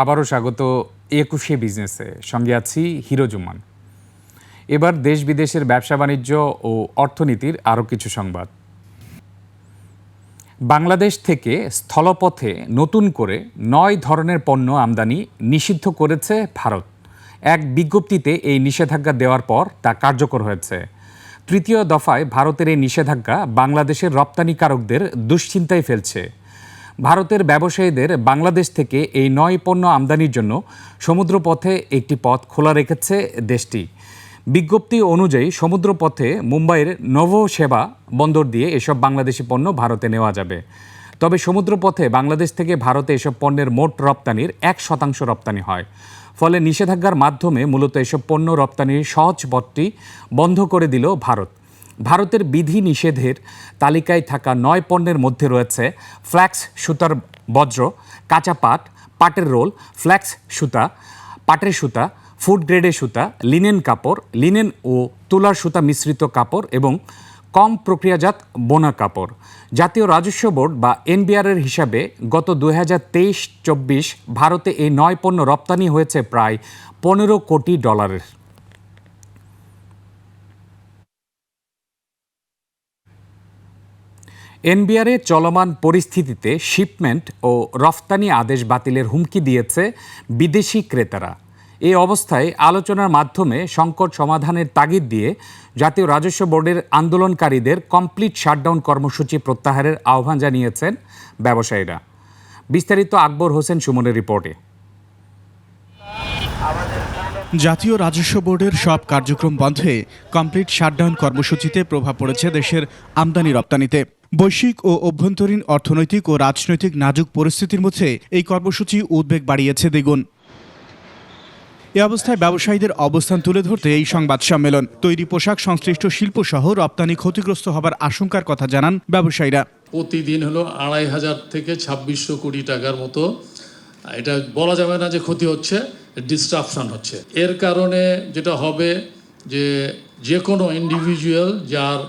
আবারও স্বাগত একুশে বিজনেসে সঙ্গে আছি হিরো জুমান এবার দেশ বিদেশের ব্যবসা বাণিজ্য ও অর্থনীতির আরও কিছু সংবাদ। বাংলাদেশ থেকে স্থলপথে নতুন করে নয় ধরনের পণ্য আমদানি নিষিদ্ধ করেছে ভারত। এক বিজ্ঞপ্তিতে এই নিষেধাজ্ঞা দেওয়ার পর তা কার্যকর হয়েছে। তৃতীয় দফায় ভারতের এই নিষেধাজ্ঞা বাংলাদেশের রপ্তানিকারকদের দুশ্চিন্তায় ফেলছে। ভারতের ব্যবসায়ীদের বাংলাদেশ থেকে এই নয় পণ্য আমদানির জন্য সমুদ্রপথে একটি পথ খোলা রেখেছে দেশটি। বিজ্ঞপ্তি অনুযায়ী সমুদ্রপথে মুম্বাইয়ের নভো সেবা বন্দর দিয়ে এসব বাংলাদেশি পণ্য ভারতে নেওয়া যাবে। তবে সমুদ্রপথে বাংলাদেশ থেকে ভারতে এসব পণ্যের মোট রপ্তানির এক শতাংশ রপ্তানি হয়। ফলে নিষেধাজ্ঞার মাধ্যমে মূলত এসব পণ্য রপ্তানির সহজ পথটি বন্ধ করে দিল ভারত। ভারতের বিধি নিষেধের তালিকায় থাকা নয় পণ্যের মধ্যে রয়েছে ফ্ল্যাক্স সুতার বজ্র, কাঁচা পাট, পাটের রোল, ফ্ল্যাক্স সুতা, পাটের সুতা, ফুড গ্রেডের সুতা, লিনেন কাপড়, লিনেন ও তুলার সুতা মিশ্রিত কাপড় এবং কম প্রক্রিয়াজাত বোনা কাপড়। জাতীয় রাজস্ব বোর্ড বা এনবিআরের হিসাবে গত দু হাজার তেইশ চব্বিশ ভারতে এই নয় পণ্য রপ্তানি হয়েছে প্রায় পনেরো কোটি ডলারের। এনবিআরে চলমান পরিস্থিতিতে শিপমেন্ট ও রফতানি আদেশ বাতিলের হুমকি দিয়েছে বিদেশি ক্রেতারা। এই অবস্থায় আলোচনার মাধ্যমে সংকট সমাধানের তাগিদ দিয়ে জাতীয় রাজস্ব বোর্ডের আন্দোলনকারীদের কমপ্লিট শাটডাউন কর্মসূচি প্রত্যাহারের আহ্বান জানিয়েছেন ব্যবসায়ীরা। বিস্তারিত আকবর হোসেন সুমনের রিপোর্টে। জাতীয় রাজস্ব বোর্ডের সব কার্যক্রম বন্ধে কমপ্লিট শাটডাউন কর্মসূচিতে প্রভাব পড়েছে দেশের আমদানি রপ্তানিতে। বৈশ্বিক ও অভ্যন্তরীণ অর্থনৈতিক ও রাজনৈতিক নাজুক পরিস্থিতির মধ্যে এই কর্মসূচি উদ্বেগ বাড়িয়েছে দ্বিগুণ। এ অবস্থায় ব্যবসায়ীদের অবস্থান তুলে ধরতে এই সংবাদ সম্মেলন। তৈরি পোশাক সংশ্লিষ্ট শিল্প সহ রপ্তানি ক্ষতিগ্রস্ত হবার আশঙ্কার কথা জানান ব্যবসায়ীরা। প্রতিদিন হলো আড়াই হাজার থেকে ছাব্বিশশো কোটি টাকার মতো, এটা বলা যাবে না যে ক্ষতি হচ্ছে ডিস্ট্রাপশন হচ্ছে। এর কারণে যেটা হবে যে যে কোনো ইন্ডিভিজুয়াল যার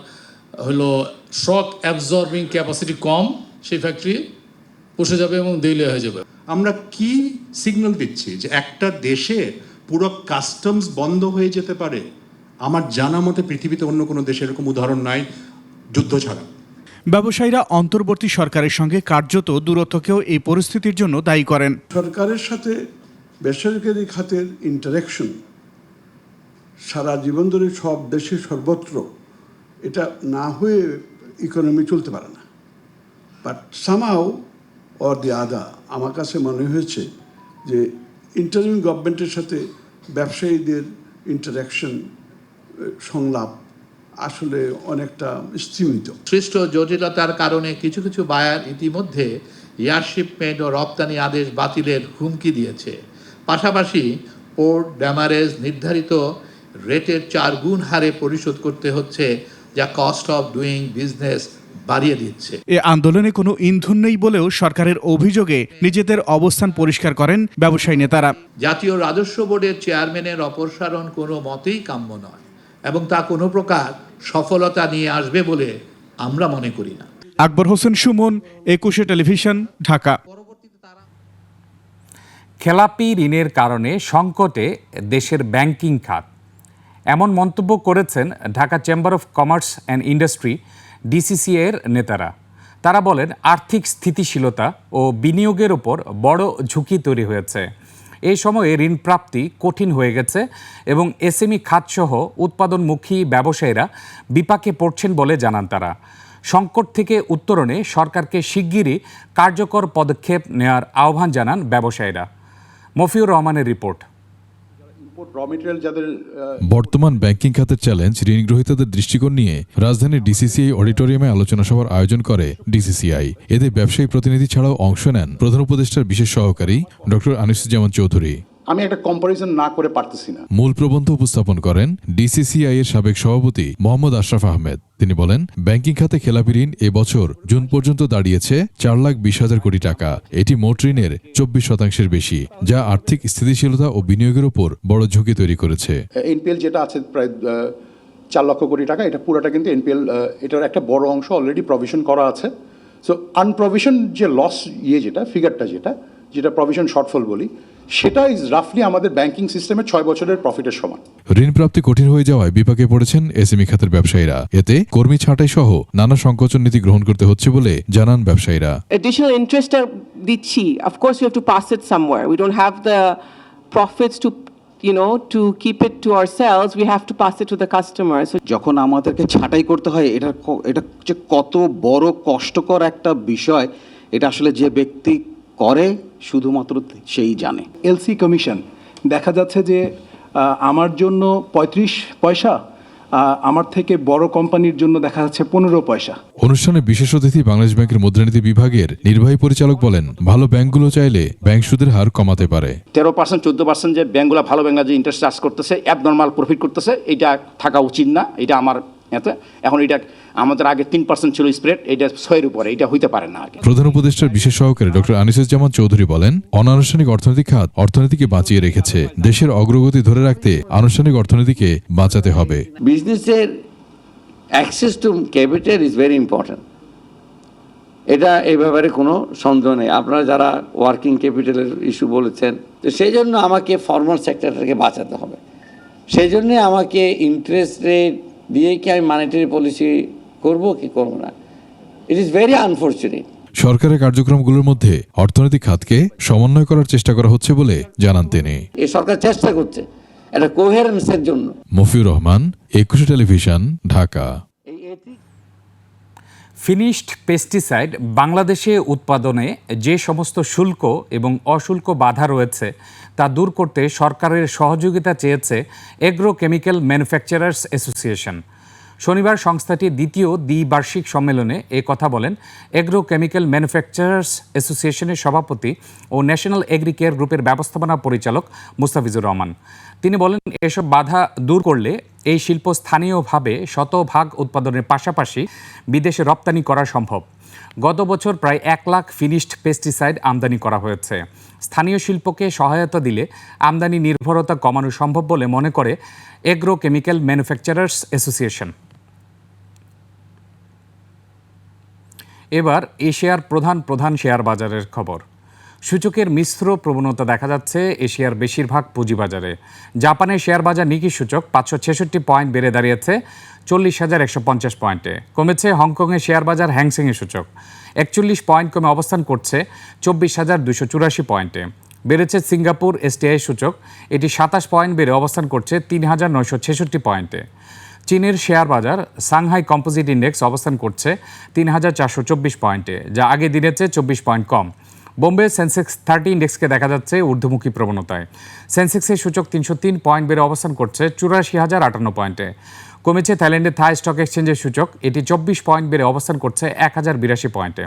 হলো শক অ্যাবজর্বিং ক্যাপাসিটি কম সেই ফ্যাক্টরি বসে যাবে এবং দেইলে হয়ে যাবে। আমরা কি সিগন্যাল দিচ্ছি যে একটা দেশে পুরো কাস্টমস বন্ধ হয়ে যেতে পারে? আমার জানা মতে পৃথিবীতে অন্য কোনো দেশে এরকম উদাহরণ নাই যুদ্ধ ছাড়া। ব্যবসায়ীরা অন্তর্বর্তী সরকারের সঙ্গে কার্যত দূরত্বকেও এই পরিস্থিতির জন্য দায়ী করেন। সরকারের সাথে বেসরকারি খাতের ইন্টারাকশন সারা জীবন ধরে সব দেশে সর্বত্র এটা না হয়ে ইকোনমি চলতে পারে না। বাট সামাও অর দি আদা আমার কাছে মনে হয়েছে যে ইন্টারিম গভর্নমেন্টের সাথে ব্যবসায়ীদের ইন্টারাকশন সংলাপ আসলে অনেকটা স্তীমিত। সৃষ্ট জটিলতার কারণে কিছু কিছু বায়ার ইতিমধ্যে এয়ারশিপমেন্ট ও রপ্তানি আদেশ বাতিলের হুমকি দিয়েছে। পাশাপাশি পোর্ট ড্যামারেজ নির্ধারিত রেটের চার গুণ হারে পরিশোধ করতে হচ্ছে যা কস্ট অফ ডুইং বিজনেস বাড়িয়ে দিচ্ছে। এ আন্দোলনে কোনো ইন্ধন নেই বলেও সরকারের অভিযোগে নিজেদের অবস্থান পরিষ্কার করেন ব্যবসায়ী নেতারা। জাতীয় রাজস্ব বোর্ডের চেয়ারম্যানের অপসারণ কোনো মতেই কাম্য নয় এবং তা কোনো প্রকার সফলতা নিয়ে আসবে বলে আমরা মনে করি না। আকবর হোসেন সুমন একুশে টেলিভিশন ঢাকা। খেলাপি ঋণের কারণে সংকটে দেশের ব্যাংকিং খাত। এমন মন্তব্য করেছেন Dhaka chamber of commerce and industry ডিসিসিএর নেতারা। তারা বলেন, আর্থিক স্থিতিশীলতা ও বিনিয়োগের ওপর বড় ঝুঁকি তৈরি হয়েছে। এই সময়ে ঋণ প্রাপ্তি কঠিন হয়ে গেছে এবং এসএমই খাতসহ উৎপাদনমুখী ব্যবসায়ীরা বিপাকে পড়ছেন বলে জানান তারা। সংকট থেকে উত্তরণে সরকারকে শিগগিরই কার্যকর পদক্ষেপ নেওয়ার আহ্বান জানান ব্যবসায়ীরা। মফিউর রহমানের রিপোর্ট। বর্তমান ব্যাংকিং খাতের চ্যালেঞ্জ ঋণগ্রহীতাদের দৃষ্টিকোণ নিয়ে রাজধানীর ডিসিসিআই অডিটোরিয়ামে আলোচনা সভার আয়োজন করে ডিসিসিআই। এতে ব্যবসায়ী প্রতিনিধি ছাড়াও অংশ নেন প্রধান উপদেষ্টার বিশেষ সহকারী ডক্টর আনিসুজ্জামান চৌধুরী। আমি একটা কম্পারিজন না করে পারতেছি না। মূল প্রবন্ধ উপস্থাপন করেন ডিসিসিআই এর সাবেক সভাপতি মোহাম্মদ আশরাফ আহমেদ। তিনি বলেন ব্যাংকিং খাতে খেলাপি ঋণ এবছর জুন পর্যন্ত দাঁড়িয়েছে চার লাখ বিশ হাজার কোটি টাকা। এটি মোট ঋণের চব্বিশ শতাংশের বেশি যা আর্থিক স্থিতিশীলতা ও বিনিয়োগের উপর বড় ঝুঁকি তৈরি করেছে। এনপিএল যেটা আছে প্রায় চার লক্ষ কোটি টাকা এটা পুরোটা কিন্তু এনপিএল এটার একটা বড় অংশ অলরেডি প্রভিশন করা আছে। সো আনপ্রভিশন যে লস ইয়ে যেটা ফিগারটা যেটা যেটা প্রভিশন শর্টফল বলি সেটা ইজ রাফলি আমাদের ব্যাংকিং সিস্টেমে ছয় বছরের প্রফিটের সমান। ঋণ প্রাপ্তি কঠিন হয়ে যাওয়ায় বিপাকে পড়েছেন এসএমই খাতের ব্যবসায়ীরা। এতে কর্মী ছাঁটাই সহ নানা সংকোচন নীতি গ্রহণ করতে হচ্ছে বলে জানান ব্যবসায়ীরা। Additional interest are দিচ্ছি। Of course we have to pass it somewhere. We don't have the profits to you know to keep it to ourselves. We have to pass it to the customers যখন আমাদেরকে ছাঁটাই করতে হয় এটা এটা যে কত বড় কষ্টকর একটা বিষয়। এটা আসলে যে ব্যক্তি করে শুধুমাত্র সেই জানে। এলসি কমিশন দেখা যাচ্ছে যে আমার জন্য পঁয়ত্রিশ পয়সা আমার থেকে বড় কোম্পানির জন্য দেখা যাচ্ছে পনেরো পয়সা। অনুষ্ঠানে বিশেষ অতিথি বাংলাদেশ ব্যাংকের মুদ্রানীতি বিভাগের নির্বাহী পরিচালক বলেন ভালো ব্যাংকগুলো চাইলে ব্যাংক সুদের হার কমাতে পারে। তেরো পার্সেন্ট চোদ্দ পার্সেন্ট যে ব্যাঙ্কগুলো ভালো ব্যাঙ্ক যে ইন্টারেস্ট চার্জ করতেছে অ্যাবনর্মাল প্রফিট করতেছে এটা থাকা উচিত না এটা আমার এতে এখন এটা আমাদের আগে তিন পার্সেন্ট ছিল স্প্রেড এটা ছয়ের উপরে এটা হইতে পারে না প্রধান উপদেষ্টার বিশেষ সহকারী ডক্টর আনিসুজ আনিসুজ্জামান চৌধুরী বলেন অনানুষ্ঠানিক অর্থনৈতিক খাত অর্থনীতিকে বাঁচিয়ে রেখেছে। দেশের অগ্রগতি ধরে রাখতে আনুষ্ঠানিক অর্থনীতিকে বাঁচাতে হবে। বিজনেসের access to capital is very important এটা এই ব্যাপারে কোনো সন্দেহ নেই। আপনারা যারা ওয়ার্কিং ক্যাপিটালের ইস্যু বলেছেন তো সেই জন্য আমাকে ফর্মাল সেক্টরটাকে বাঁচাতে হবে। সেই জন্যে আমাকে ইন্টারেস্ট রেট দিয়ে কি আমি মানিটারি পলিসি করব কি করব না। ইট ইজ ভেরি আনফর্চুনেট সরকারের কার্যক্রমগুলোর মধ্যে অর্থনৈতিক খাতকে সমন্বয় করার চেষ্টা করা হচ্ছে বলে জানান তিনি। এই সরকার চেষ্টা করছে একটা কোহেরেন্সের জন্য। মফিউর রহমান একুশে টেলিভিশন ঢাকা। ফিনিশড পেস্টিসাইড বাংলাদেশে উৎপাদনে যে সমস্ত শুল্ক এবং অশুল্ক বাধা রয়েছে তা দূর করতে সরকারের সহযোগিতা চেয়েছে এগ্রো কেমিক্যাল ম্যানুফ্যাকচারার্স অ্যাসোসিয়েশন শনিবার সংস্থাটির দ্বিতীয় দ্বিবার্ষিক সম্মেলনে এ কথা বলেন এগ্রো কেমিক্যাল ম্যানুফ্যাকচারার্স অ্যাসোসিয়েশনের সভাপতি ও ন্যাশনাল এগ্রিকেয়ার গ্রুপের ব্যবস্থাপনা পরিচালক মুস্তাফিজুর রহমান। তিনি বলেন, এসব বাধা দূর করলে এই শিল্প স্থানীয়ভাবে শতভাগ উৎপাদনের পাশাপাশি বিদেশে রপ্তানি করা সম্ভব। গত বছর প্রায় এক লাখ ফিনিশড পেস্টিসাইড আমদানি করা হয়েছে। স্থানীয় শিল্পকে সহায়তা দিলে আমদানি নির্ভরতা কমানো সম্ভব বলে মনে করে এগ্রো কেমিক্যাল ম্যানুফ্যাকচারার্স অ্যাসোসিয়েশন। এবার এশিয়ার প্রধান প্রধান শেয়ার বাজারের খবর। সূচকের মিশ্র প্রবণতা দেখা যাচ্ছে এশিয়ার বেশিরভাগ পুঁজিবাজারে জাপানের শেয়ার বাজার নিকি সূচক পাঁচশো ছেষট্টি পয়েন্ট বেড়ে দাঁড়িয়েছে চল্লিশ হাজার একশো পঞ্চাশ পয়েন্টে। কমেছে হংকংয়ের শেয়ার বাজার হ্যাংসিংয়ের সূচক। একচল্লিশ পয়েন্ট কমে অবস্থান করছে চব্বিশ হাজার দুশো চুরাশি পয়েন্টে। বেড়েছে সিঙ্গাপুর এসটিআই সূচক। এটি সাতাশ পয়েন্ট বেড়ে অবস্থান করছে তিন হাজার নয়শো ছেষট্টি পয়েন্টে। চীনের শেয়ার বাজার সাংহাই কম্পোজিট ইন্ডেক্স অবস্থান করছে তিন হাজার চারশো চব্বিশ পয়েন্টে, যা আগে দিনের চেয়ে চব্বিশ পয়েন্ট কম। বোম্বে সেন্সেক্স থার্টি ইন্ডেক্সকে দেখা যাচ্ছে ঊর্ধ্বমুখী প্রবণতায়। সেন্সেক্সের সূচক তিনশো তিন পয়েন্ট বেড়ে অবস্থান করছে চুরাশি হাজার আটান্ন পয়েন্টে। কমেছে থাইল্যান্ডের থাই স্টক এক্সচেঞ্জের সূচক, এটি চব্বিশ পয়েন্ট বেড়ে অবস্থান করছে এক হাজার বিরাশি পয়েন্টে।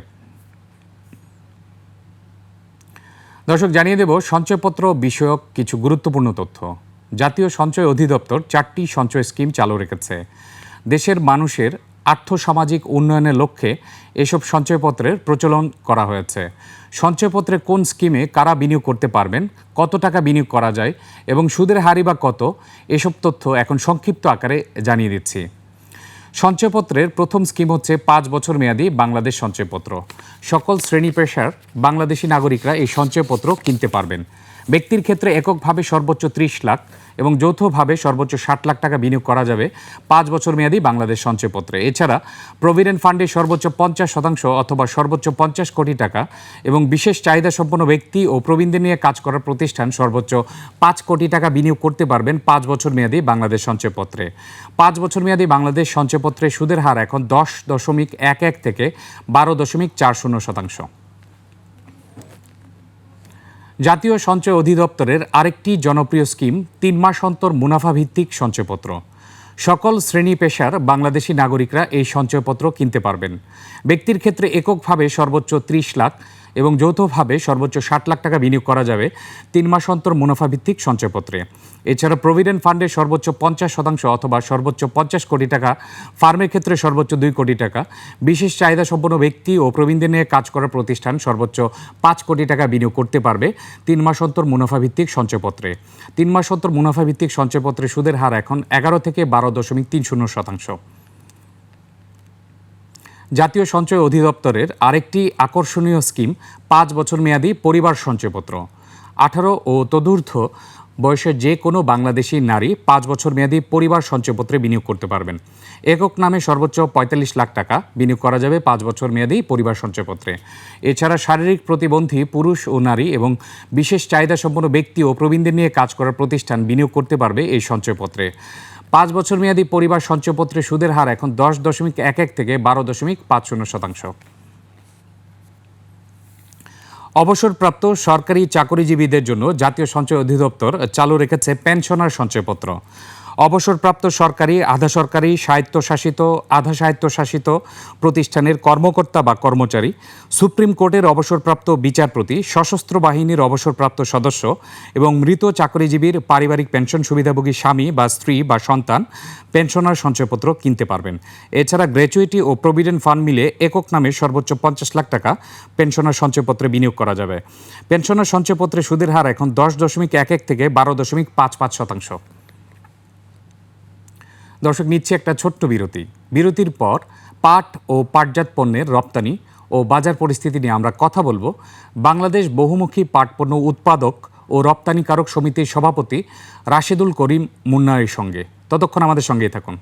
দর্শক, জানিয়ে দেব সঞ্চয়পত্র বিষয়ক কিছু গুরুত্বপূর্ণ তথ্য। জাতীয় সঞ্চয় অধিদপ্তর চারটি সঞ্চয় স্কিম চালু রেখেছে। দেশের মানুষের আর্থসামাজিক উন্নয়নের লক্ষ্যে এসব সঞ্চয়পত্রের প্রচলন করা হয়েছে। সঞ্চয়পত্রে কোন স্কিমে কারা বিনিয়োগ করতে পারবেন, কত টাকা বিনিয়োগ করা যায় এবং সুদের হারই বা কত, এসব তথ্য এখন সংক্ষিপ্ত আকারে জানিয়ে দিচ্ছি। সঞ্চয়পত্রের প্রথম স্কিম হচ্ছে পাঁচ বছর মেয়াদী বাংলাদেশ সঞ্চয়পত্র। সকল শ্রেণি পেশার বাংলাদেশি নাগরিকরা এই সঞ্চয়পত্র কিনতে পারবেন। ব্যক্তির ক্ষেত্রে এককভাবে সর্বোচ্চ ত্রিশ লাখ এবং যৌথভাবে সর্বোচ্চ ষাট লাখ টাকা বিনিয়োগ করা যাবে পাঁচ বছর মেয়াদী বাংলাদেশ সঞ্চয়পত্রে। এছাড়া প্রভিডেন্ট ফান্ডে সর্বোচ্চ পঞ্চাশ শতাংশ অথবা সর্বোচ্চ পঞ্চাশ কোটি টাকা এবং বিশেষ চাহিদা সম্পন্ন ব্যক্তি ও প্রবীণদের নিয়ে কাজ করার প্রতিষ্ঠান সর্বোচ্চ পাঁচ কোটি টাকা বিনিয়োগ করতে পারবেন পাঁচ বছর মেয়াদী বাংলাদেশ সঞ্চয়পত্রে। পাঁচ বছর মেয়াদী বাংলাদেশ সঞ্চয়পত্রে সুদের হার এখন দশ দশমিক এক এক থেকে বারো দশমিক চার শূন্য শতাংশ। জাতীয় সঞ্চয় অধিদপ্তরের আরেকটি জনপ্রিয় স্কিম তিন মাস অন্তর মুনাফা ভিত্তিক সঞ্চয়পত্র। সকল শ্রেণি পেশার বাংলাদেশি নাগরিকরা এই সঞ্চয়পত্র কিনতে পারবেন। ব্যক্তির ক্ষেত্রে এককভাবে সর্বোচ্চ ত্রিশ লাখ এবং যৌথভাবে সর্বোচ্চ ষাট লাখ টাকা বিনিয়োগ করা যাবে তিন মাস অন্তর মুনাফা ভিত্তিক সঞ্চয়পত্রে। এছাড়া প্রভিডেন্ট ফান্ডে সর্বোচ্চ পঞ্চাশ শতাংশ অথবা সর্বোচ্চ পঞ্চাশ কোটি টাকা, ফার্মের ক্ষেত্রে সর্বোচ্চ দুই কোটি টাকা, বিশেষ চাহিদা সম্পন্ন ব্যক্তি ও প্রবীণদের নিয়ে কাজ করার প্রতিষ্ঠান সর্বোচ্চ পাঁচ কোটি টাকা বিনিয়োগ করতে পারবে তিন মাস অন্তর মুনাফা ভিত্তিক সঞ্চয়পত্রে। তিন মাস অন্তর মুনাফাভিত্তিক সঞ্চয়পত্রে সুদের হার এখন এগারো থেকে বারো দশমিক তিন শূন্য শতাংশ। জাতীয় সঞ্চয় অধিদপ্তরের আরেকটি আকর্ষণীয় স্কিম, পাঁচ বছর মেয়াদী পরিবার সঞ্চয়পত্র। আঠারো ও তদূর্ধ্ব বয়সের যে কোনো বাংলাদেশি নারী পাঁচ বছর মেয়াদী পরিবার সঞ্চয়পত্রে বিনিয়োগ করতে পারবেন। একক নামে সর্বোচ্চ পঁয়তাল্লিশ লাখ টাকা বিনিয়োগ করা যাবে পাঁচ বছর মেয়াদী পরিবার সঞ্চয়পত্রে। এছাড়া শারীরিক প্রতিবন্ধী পুরুষ ও নারী এবং বিশেষ চাহিদা সম্পন্ন ব্যক্তি ও প্রবীণদের নিয়ে কাজ করার প্রতিষ্ঠান বিনিয়োগ করতে পারবে এই সঞ্চয়পত্রে। পাঁচ বছর মেয়াদী পরিবার সঞ্চয়পত্রে সুদের হার এখন দশ দশমিক এক এক থেকে বারো দশমিক পাঁচ শূন্য শতাংশ। অবসরপ্রাপ্ত সরকারি চাকরিজীবীদের জন্য জাতীয় সঞ্চয় অধিদপ্তর চালু রেখেছে পেনশনার সঞ্চয়পত্র। অবসরপ্রাপ্ত সরকারি, আধা সরকারি, স্বায়ত্তশাসিত, আধা স্বায়ত্তশাসিত প্রতিষ্ঠানের কর্মকর্তা বা কর্মচারী, সুপ্রিম কোর্টের অবসরপ্রাপ্ত বিচারপতি, সশস্ত্র বাহিনীর অবসরপ্রাপ্ত সদস্য এবং মৃত চাকরিজীবীর পারিবারিক পেনশন সুবিধাভোগী স্বামী বা স্ত্রী বা সন্তান পেনশনার সঞ্চয়পত্র কিনতে পারবেন। এছাড়া গ্র্যাচুইটি ও প্রভিডেন্ট ফান্ড মিলে একক নামে সর্বোচ্চ পঞ্চাশ লাখ টাকা পেনশনার সঞ্চয়পত্রে বিনিয়োগ করা যাবে। পেনশনার সঞ্চয়পত্রে সুদের হার এখন দশ দশমিক এক এক থেকে বারো দশমিক পাঁচ পাঁচ শতাংশ। দর্শক, নিচ্ছে একটা ছোট্ট বিরতি। বিরতির পর পাট ও পাটজাত পণ্যের রপ্তানি ও বাজার পরিস্থিতি নিয়ে আমরা কথা বলব। বাংলাদেশ বহুমুখী পাট পণ্য উৎপাদক ও রপ্তানিকারক সমিতির সভাপতি রাশেদুল করিম মুন্নায়ের সঙ্গে। ততক্ষণ আমাদের সঙ্গেই থাকুন।